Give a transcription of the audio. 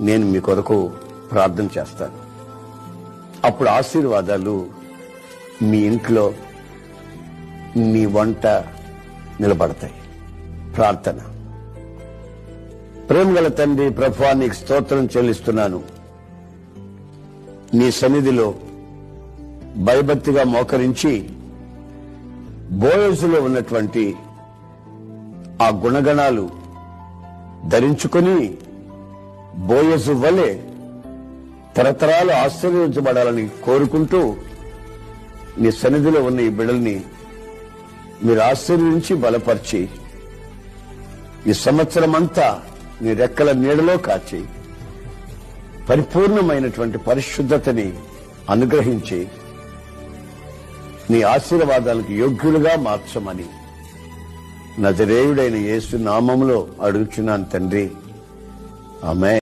నేను మీ కొరకు ప్రార్థన చేస్తాను. అప్పుడు ఆశీర్వాదాలు మీ ఇంట్లో మీ వంట నిలబడతాయి. ప్రార్థన. ప్రేమగల తండ్రి ప్రభా నీకు స్తోత్రం చెల్లిస్తున్నాను. నీ సన్నిధిలో భయభక్తిగా మోకరించి బోయసులో ఉన్నటువంటి ఆ గుణగణాలు ధరించుకొని బోయసు వలె తరతరాలు ఆశీర్వదించబడాలని కోరుకుంటూ నీ సన్నిధిలో ఉన్న ఈ బిడల్ని మీరు ఆశీర్వదించి బలపరిచి ఈ సంవత్సరం అంతా నీ రెక్కల నీడలో కాచి పరిపూర్ణమైనటువంటి పరిశుద్ధతని అనుగ్రహించి నీ ఆశీర్వాదాలకు యోగ్యులుగా మార్చమని నజరేయుడైన యేసు నామములో అడుగుచున్నాను తండ్రి. ఆమె